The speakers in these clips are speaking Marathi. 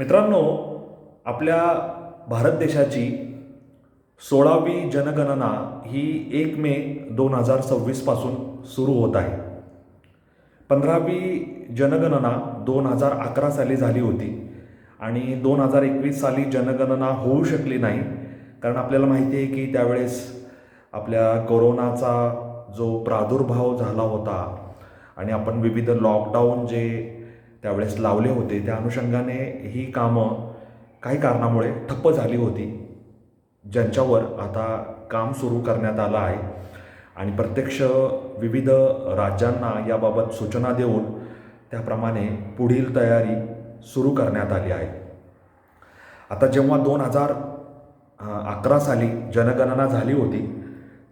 मित्रांनो आपल्या भारत देशाची सोळावी जनगणना ही एक मे दोन हजार सव्वीसपासून सुरू होत आहे. पंधरावी जनगणना दोन हजार अकरा साली झाली होती आणि दोन हजार एकवीस साली जनगणना होऊ शकली नाही कारण आपल्याला माहिती आहे की त्यावेळेस आपल्या कोरोनाचा जो प्रादुर्भाव झाला होता आणि आपण विविध लॉकडाऊन जे त्यावेळेस लावले होते. त्या अनुषंगाने ही कामं काही कारणामुळे ठप्प झाली होती. ज्यांच्यावर आता काम सुरू करण्यात आलं आहे. आणि प्रत्यक्ष विविध राज्यांना याबाबत सूचना देऊन त्याप्रमाणे पुढील तयारी सुरू करण्यात आली आहे. आता जेव्हा दोन हजार अकरा साली जनगणना झाली होती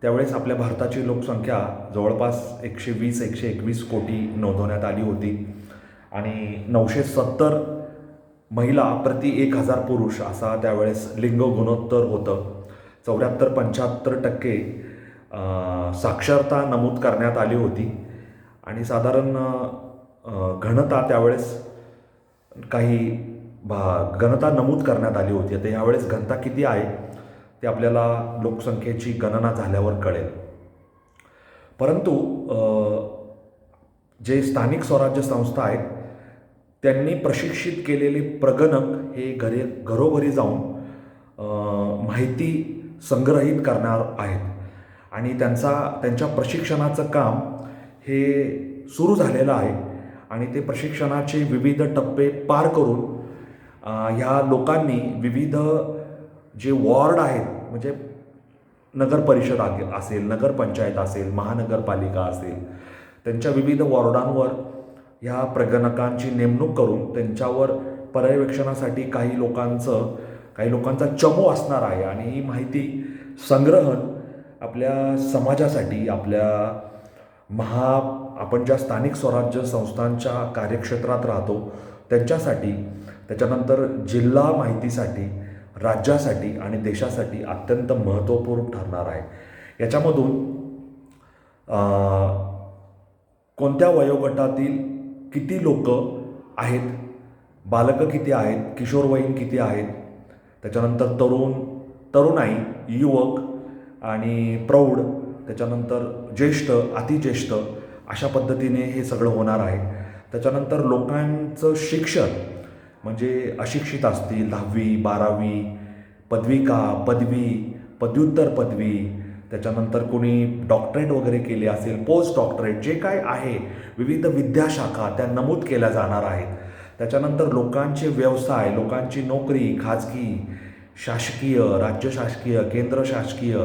त्यावेळेस आपल्या भारताची लोकसंख्या जवळपास एकशे वीस एकशे एकवीस कोटी नोंदवण्यात आली होती. आणि नऊशे सत्तर महिला प्रति एक हजार पुरुष असा त्यावेळेस लिंग गुणोत्तर होतं. चौऱ्याहत्तर पंच्याहत्तर टक्के साक्षरता नमूद करण्यात आली होती. आणि साधारण घनता त्यावेळेस काही भा घनता नमूद करण्यात आली होती. आता यावेळेस घनता किती आहे ते आपल्याला लोकसंख्येची गणना झाल्यावर कळेल. परंतु जे स्थानिक स्वराज्य संस्था आहेत त्यांनी प्रशिक्षित केलेले प्रगणक हे घरे घरोघरी जाऊन माहिती संग्रहित करणार आहेत. आणि त्यांचा त्यांच्या प्रशिक्षणाचं काम हे सुरू झालेलं आहे. आणि ते प्रशिक्षणाचे विविध टप्पे पार करून ह्या लोकांनी विविध जे वॉर्ड आहेत म्हणजे नगर परिषद असेल नगरपंचायत असेल महानगरपालिका असेल त्यांच्या विविध वॉर्डांवर ह्या प्रगणकांची नेमणूक करून त्यांच्यावर पर्यवेक्षणासाठी काही लोकांचं काही लोकांचा चमू असणार आहे. आणि ही माहिती संग्रहण आपल्या समाजासाठी आपल्या महा आपण ज्या स्थानिक स्वराज्य संस्थांच्या कार्यक्षेत्रात राहतो त्यांच्यासाठी त्याच्यानंतर जिल्हा माहितीसाठी राज्यासाठी आणि देशासाठी अत्यंत महत्त्वपूर्ण ठरणार आहे. याच्यामधून कोणत्या वयोगटातील किती लोक आहेत? बालकं किती आहेत? किशोरवयीन किती आहेत? त्याच्यानंतर तरुण तरुणाई युवक आणि प्रौढ त्याच्यानंतर ज्येष्ठ अतिज्येष्ठ अशा पद्धतीने हे सगळं होणार आहे. त्याच्यानंतर लोकांचं शिक्षण म्हणजे अशिक्षित असतील दहावी बारावी पदविका पदवी पदव्युत्तर पदवी त्याच्यानंतर कोणी डॉक्टरेट वगैरे केले असेल पोस्ट डॉक्टरेट जे काय आहे विविध विद्याशाखा त्या नमूद केल्या जाणार आहेत. त्याच्यानंतर लोकांचे व्यवसाय लोकांची नोकरी खाजगी शासकीय राज्य शासकीय केंद्र शासकीय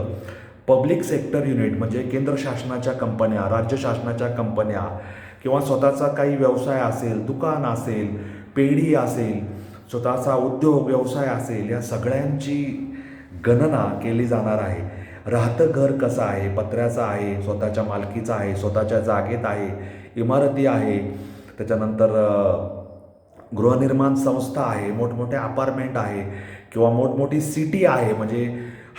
पब्लिक सेक्टर युनिट म्हणजे केंद्र शासनाच्या कंपन्या राज्य शासनाच्या कंपन्या किंवा स्वतःचा काही व्यवसाय असेल दुकान असेल पेढी असेल स्वतःचा उद्योग व्यवसाय असेल या सगळ्यांची गणना केली जाणार आहे. राहतं घर कसं आहे? पत्र्याचं आहे स्वतःच्या मालकीचं आहे स्वतःच्या जागेत आहे इमारती आहे. त्याच्यानंतर गृहनिर्माण संस्था आहे मोठमोठे अपार्टमेंट आहे किंवा मोठमोठी सिटी आहे. म्हणजे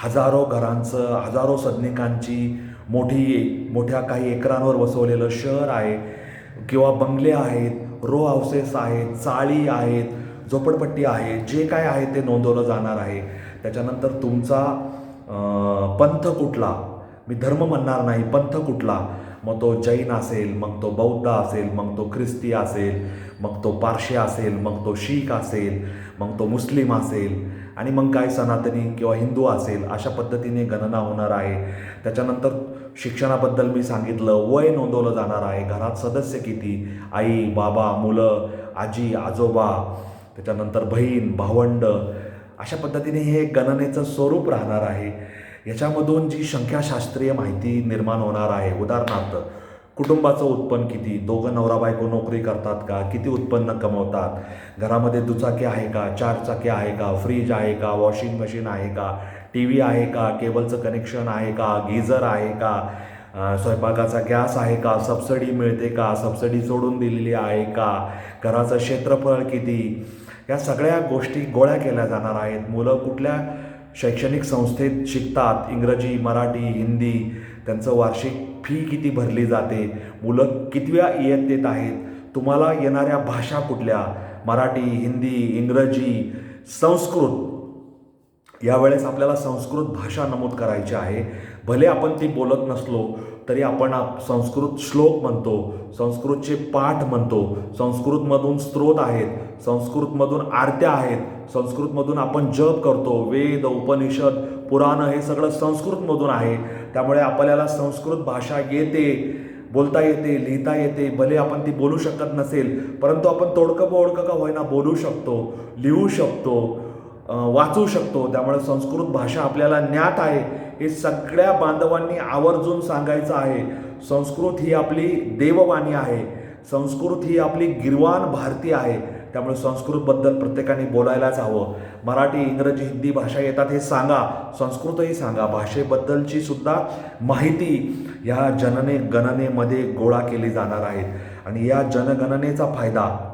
हजारो घरांचं हजारो सदनिकांची मोठी मोठ्या काही एकरांवर वसवलेलं शहर आहे किंवा बंगले आहेत रो हाऊसेस आहेत चाळी आहेत झोपडपट्टी आहे जे काय आहे ते नोंदवलं जाणार आहे. त्याच्यानंतर तुमचा पंथ कुठला? मी धर्म म्हणणार नाही पंथ कुठला? मग तो जैन असेल मग तो बौद्ध असेल मग तो ख्रिस्ती असेल मग तो पारशी असेल मग तो शीख असेल मग तो मुस्लिम असेल. आणि मग काय सनातनी किंवा हिंदू असेल अशा पद्धतीने गणना होणार आहे. त्याच्यानंतर शिक्षणाबद्दल मी सांगितलं वय नोंदवलं जाणार आहे. घरात सदस्य किती? आई बाबा मुलं आजी आजोबा. त्याच्यानंतर बहीण भावंड. अशा पद्धतीने हे गणनेचं स्वरूप राहणार आहे. याच्यामधून जी संख्याशास्त्रीय माहिती निर्माण होणार आहे उदाहरणार्थ कुटुंबाचं उत्पन्न किती दोघं नवरा बायको नोकरी करतात का किती उत्पन्न कमवतात घरामध्ये दुचाकी आहे का चार चाकी आहे का फ्रीज आहे का वॉशिंग मशीन आहे का टी व्ही आहे का केबलचं कनेक्शन आहे का गीझर आहे का स्वयंपाकाचा गॅस आहे का सबसिडी मिळते का सबसिडी सोडून दिलेली आहे का घराचं क्षेत्रफळ किती या सगळ्या गोष्टी गोळ्या केल्या जाणार आहेत. मुलं कुठल्या शैक्षणिक संस्थेत शिकतात? इंग्रजी मराठी हिंदी त्यांचं वार्षिक फी किती भरली जाते? मुलं कितव्या इयत्तेत आहेत? तुम्हाला येणाऱ्या भाषा कुठल्या? मराठी हिंदी इंग्रजी संस्कृत. यावेळेस आपल्याला संस्कृत भाषा नमूद करायची आहे. भले आपण ती बोलत नसलो तरी आपण आप- संस्कृत श्लोक म्हणतो संस्कृतचे पाठ म्हणतो. संस्कृतमधून स्त्रोत आहेत संस्कृतमधून आरत्या आहेत संस्कृतमधून आपण जप करतो वेद उपनिषद पुराणं हे सगळं संस्कृतमधून आहे. त्यामुळे आपल्याला संस्कृत भाषा येते बोलता येते लिहिता येते भले आपण ती बोलू शकत नसेल परंतु आपण तोडकं बोडकं का होईना बोलू शकतो लिहू शकतो वाचू शकतो. त्यामुळे संस्कृत भाषा आपल्याला ज्ञात आहे. हे सगळ्या बांधवांनी आवर्जून सांगायचं आहे. संस्कृत ही आपली देववाणी आहे. संस्कृत ही आपली गिरवान भारती आहे. त्यामुळे संस्कृतबद्दल प्रत्येकाने बोलायलाच हवं. मराठी इंग्रजी हिंदी भाषा येतात हे सांगा. संस्कृतही सांगा. भाषेबद्दलची सुद्धा माहिती या जनने गणनेमध्ये गोळा केली जाणार आहेत आणि या जनगणनेचा फायदा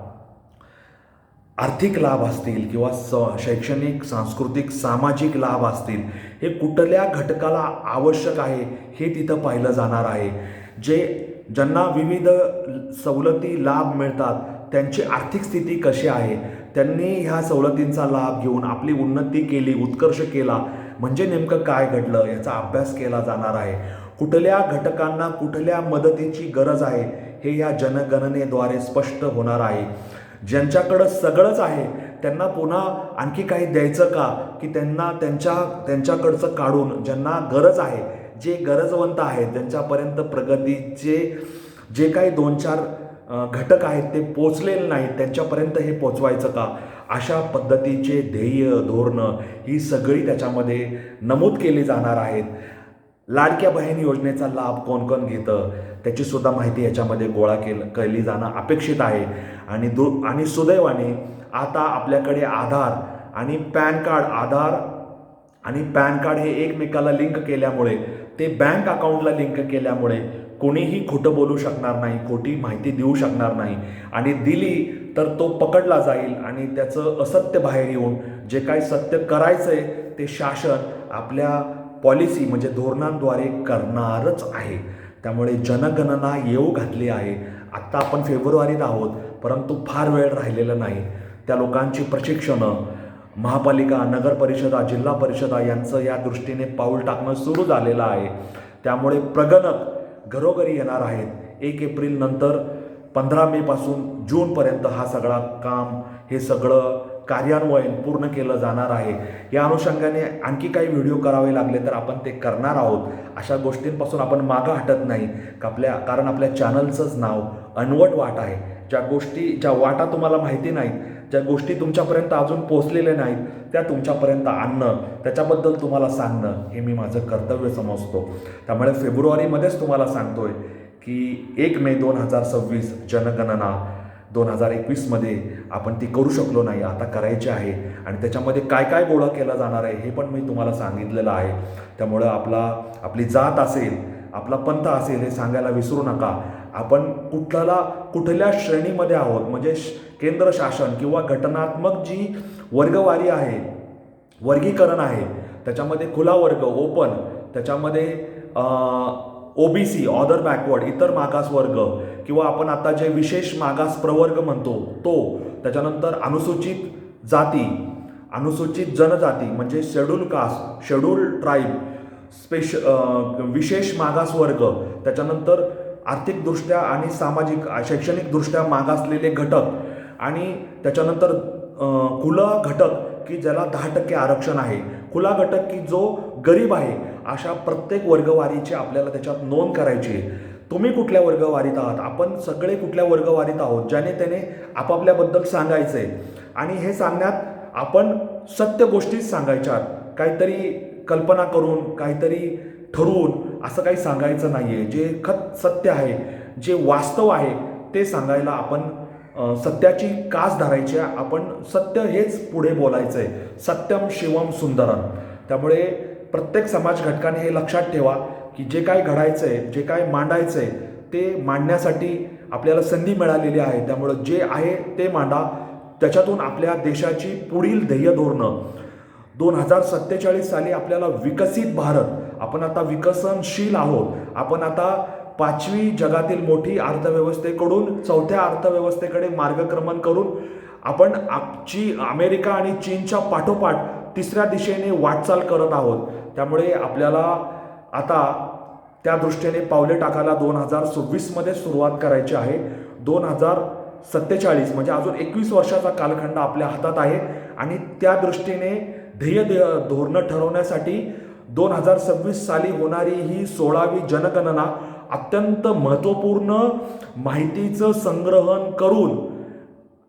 आर्थिक लाभ असतील किंवा स शैक्षणिक सांस्कृतिक सामाजिक लाभ असतील हे कुठल्या घटकाला आवश्यक आहे हे तिथं पाहिलं जाणार आहे. जे ज्यांना विविध सवलती लाभ मिळतात त्यांची आर्थिक स्थिती कशी आहे त्यांनी ह्या सवलतींचा लाभ घेऊन आपली उन्नती केली उत्कर्ष केला म्हणजे नेमकं काय घडलं याचा अभ्यास केला जाणार आहे. कुठल्या घटकांना कुठल्या मदतीची गरज आहे हे या जनगणनेद्वारे स्पष्ट होणार आहे. ज्यांच्याकडं सगळंच आहे त्यांना पुन्हा आणखी काही द्यायचं का? की त्यांना त्यांच्या त्यांच्याकडचं काढून ज्यांना गरज आहे जे गरजवंत आहेत ज्यांच्यापर्यंत प्रगतीचे जे काही दोन चार घटक आहेत ते पोचलेले नाहीत त्यांच्यापर्यंत हे पोचवायचं का? अशा पद्धतीचे ध्येय धोरणं ही सगळी त्याच्यामध्ये नमूद केली जाणार आहेत. लाडक्या बहीण योजनेचा लाभ कोण कोण घेतं त्याची सुद्धा माहिती याच्यामध्ये गोळा केलं केली जाणं अपेक्षित आहे. आणि दु आणि सुदैवाने आता आपल्याकडे आधार आणि पॅन कार्ड आधार आणि पॅन कार्ड हे एकमेकाला लिंक केल्यामुळे ते बँक अकाउंटला लिंक केल्यामुळे कोणीही खोटं बोलू शकणार नाही खोटी माहिती देऊ शकणार नाही. आणि दिली तर तो पकडला जाईल आणि त्याचं असत्य बाहेर येऊन जे काही सत्य करायचं आहे ते शासन आपल्या पॉलिसी म्हणजे धोरणांद्वारे करणारच आहे. त्यामुळे जनगणना येऊ घातली आहे. आत्ता आपण फेब्रुवारीत आहोत परंतु फार वेळ राहिलेला नाही. त्या लोकांची प्रशिक्षणं महापालिका नगर परिषदा जिल्हा परिषदा यांचं या दृष्टीने पाऊल टाकणं सुरू झालेलं आहे. त्यामुळे प्रगणक घरोघरी येणार आहेत. एक एप्रिल नंतर पंधरा मेपासून जूनपर्यंत हा सगळा काम हे सगळं कार्यान्वयन पूर्ण केलं जाणार आहे. या अनुषंगाने आणखी काही व्हिडिओ करावे लागले तर आपण ते करणार आहोत. अशा गोष्टींपासून आपण मागं हटत नाही. का आपल्या कारण आपल्या चॅनलचंच नाव अनवट वाट आहे. ज्या गोष्टी ज्या वाटा तुम्हाला माहिती नाहीत ज्या गोष्टी तुमच्यापर्यंत अजून पोचलेल्या नाहीत त्या तुमच्यापर्यंत आणणं त्याच्याबद्दल तुम्हाला सांगणं हे मी माझं कर्तव्य समजतो. त्यामुळे फेब्रुवारीमध्येच तुम्हाला सांगतोय की एक मे दोन हजार सव्वीस जनगणना. दोन हजार एकवीसमध्ये आपण ती करू शकलो नाही आता करायची आहे. आणि त्याच्यामध्ये काय काय गोळा केला जाणार आहे हे पण मी तुम्हाला सांगितलेलं आहे. त्यामुळं आपला आपली जात असेल आपला पंथ असेल हे सांगायला विसरू नका. आपण कुठला कुठल्या श्रेणीमध्ये आहोत? म्हणजे केंद्र शासन किंवा घटनात्मक जी वर्गवारी आहे वर्गीकरण आहे त्याच्यामध्ये खुला वर्ग ओपन त्याच्यामध्ये O B C other backward इतर मागास वर्ग किंवा आपण आता जे विशेष मागास प्रवर्ग म्हणतो तो त्याच्यानंतर अनुसूचित जाती अनुसूचित जनजाती म्हणजे शेड्यूल कास्ट शेड्यूल ट्राईब स्पेश विशेष मागास वर्ग त्याच्यानंतर आर्थिकदृष्ट्या आणि सामाजिक शैक्षणिकदृष्ट्या मागासलेले घटक आणि त्याच्यानंतर खुला घटक की ज्याला दहा टक्के आरक्षण आहे. खुला घटक की जो गरीब आहे अशा प्रत्येक वर्गवारीची आपल्याला त्याच्यात नोंद करायची आहे. तुम्ही कुठल्या वर्गवारीत आहात? आपण सगळे कुठल्या वर्गवारीत आहोत? ज्याने त्याने आपापल्याबद्दल सांगायचं आहे आणि हे सांगण्यात आपण सत्य गोष्टीच सांगायच्या. काहीतरी कल्पना करून काहीतरी ठरवून असं काही सांगायचं नाही आहे जे खत सत्य आहे जे वास्तव आहे ते सांगायला आपण सत्याची कास धरायची आहे. आपण सत्य हेच पुढे बोलायचं आहे सत्यम शिवम सुंदरम. त्यामुळे प्रत्येक समाज घटकाने हे लक्षात ठेवा. की जे काय घडायचं आहे जे काय मांडायचं आहे ते मांडण्यासाठी आपल्याला संधी मिळालेली आहे. त्यामुळं जे आहे ते मांडा. त्याच्यातून आपल्या देशाची पुढील ध्येय धोरणं. दोन हजार सत्तेचाळीस साली आपल्याला विकसित भारत. आपण आता विकसनशील आहोत. आपण आता पाचवी जगातील मोठी अर्थव्यवस्थेकडून चौथ्या अर्थव्यवस्थेकडे मार्गक्रमण करून आपण आपची अमेरिका आणि चीनच्या पाठोपाठ तिसऱ्या दिशेने वाटचाल करत आहोत. त्यामुळे आपल्याला आता त्या दृष्टीने पावले टाकायला दोन हजार सव्वीसमध्ये सुरुवात करायची आहे. दोन हजार सत्तेचाळीस म्हणजे अजून एकवीस वर्षाचा कालखंड आपल्या हातात आहे. आणि त्या दृष्टीने ध्येय धोरणं ठरवण्यासाठी दोन हजार सव्वीस साली होणारी ही सोळावी जनगणना अत्यंत महत्त्वपूर्ण माहितीचं संग्रहण करून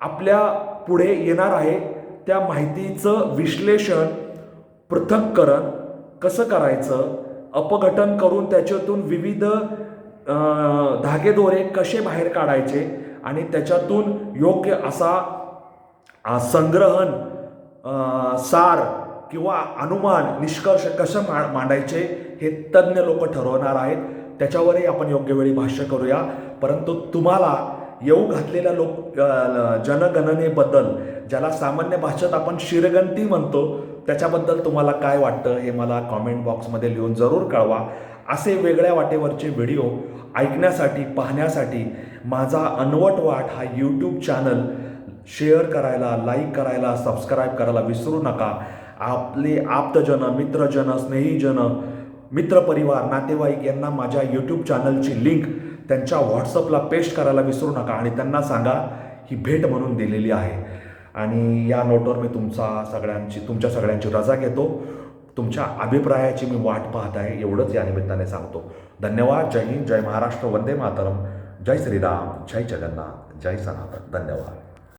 आपल्या पुढे येणार आहे. त्या माहितीचं विश्लेषण पृथक्करण कसं करायचं? अपघटन करून त्याच्यातून विविध धागेदोरे कसे बाहेर काढायचे आणि त्याच्यातून योग्य असा संग्रहण सार किंवा अनुमान निष्कर्ष कसं मा मांडायचे हे तज्ज्ञ लोक ठरवणार आहेत. त्याच्यावरही आपण योग्य वेळी भाष्य करूया. परंतु तुम्हाला येऊ घातलेल्या लोक जनगणनेबद्दल ज्याला सामान्य भाषेत आपण शिरगंती म्हणतो त्याच्याबद्दल तुम्हाला काय वाटतं हे मला कॉमेंट बॉक्समध्ये लिहून जरूर कळवा. असे वेगळ्या वाटेवरचे व्हिडिओ ऐकण्यासाठी पाहण्यासाठी माझा अनवट वाट हा यूट्यूब चॅनल शेअर करायला लाईक करायला सबस्क्राईब करायला विसरू नका. आपले आप्तजन मित्रजन स्नेहीजन मित्रपरिवार नातेवाईक यांना माझ्या यूट्यूब चॅनलची लिंक त्यांच्या व्हॉट्सअपला पेस्ट करायला विसरू नका आणि त्यांना सांगा ही भेट म्हणून दिलेली आहे. आणि या नोटवर मी तुमचा सगळ्यांची तुमच्या सगळ्यांची रजा घेतो. तुमच्या अभिप्रायाची मी वाट पाहत आहे एवढंच या निमित्ताने सांगतो. धन्यवाद जय हिंद जय महाराष्ट्र वंदे मातरम. जय श्रीराम जय जगन्नाथ जय सनातन. धन्यवाद.